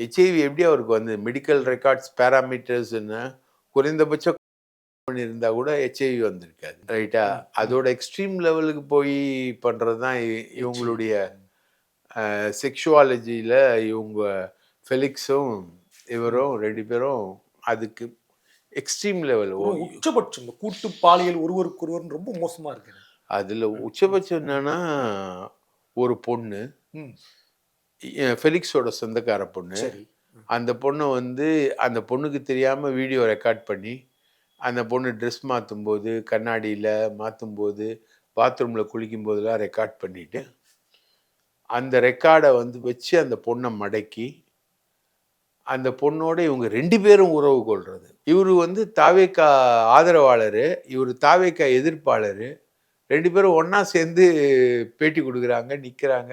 HIV எப்படி அவருக்கு வந்து மெடிக்கல் ரெக்கார்ட்ஸ் பேராமீட்டர்ஸ்னு குறைந்தபட்சம் பண்ணியிருந்தா கூட ஹெச்ஐவி வந்திருக்காது. ரைட்டா அதோட எக்ஸ்ட்ரீம் லெவலுக்கு போய் பண்ணுறது தான் இவங்களுடைய செக்ஷுவாலஜியில் இவங்க ஃபெலிக்ஸும் இவரும் ரெண்டு பேரும் அதுக்கு எக்ஸ்ட்ரீம் லெவல் உச்சபட்சம் இந்த கூட்டு பாலியல் ஒருவருக்கு ஒருவர் ரொம்ப மோசமா இருக்கு அதில் உச்சபட்சம் என்னன்னா ஒரு பொண்ணு. ஃபெலிக்ஸோட சொந்தக்கார பொண்ணு. அந்த பொண்ணை வந்து அந்த பொண்ணுக்கு தெரியாமல் வீடியோ ரெக்கார்ட் பண்ணி அந்த பொண்ணு ட்ரெஸ் மாற்றும் போது கண்ணாடியில் மாற்றும் போது பாத்ரூமில் குளிக்கும் போதெல்லாம் ரெக்கார்ட் பண்ணிட்டு அந்த ரெக்கார்டை வந்து வச்சு அந்த பொண்ணை மடக்கி அந்த பொண்ணோட இவங்க ரெண்டு பேரும் உறவு கொள்றது. இவர் வந்து தாவேக்கா ஆதரவாளர் இவர் தாவேக்கா எதிர்ப்பாளர். ரெண்டு பேரும் ஒண்ணா சேர்ந்து பேட்டி கொடுக்குறாங்க நிற்கிறாங்க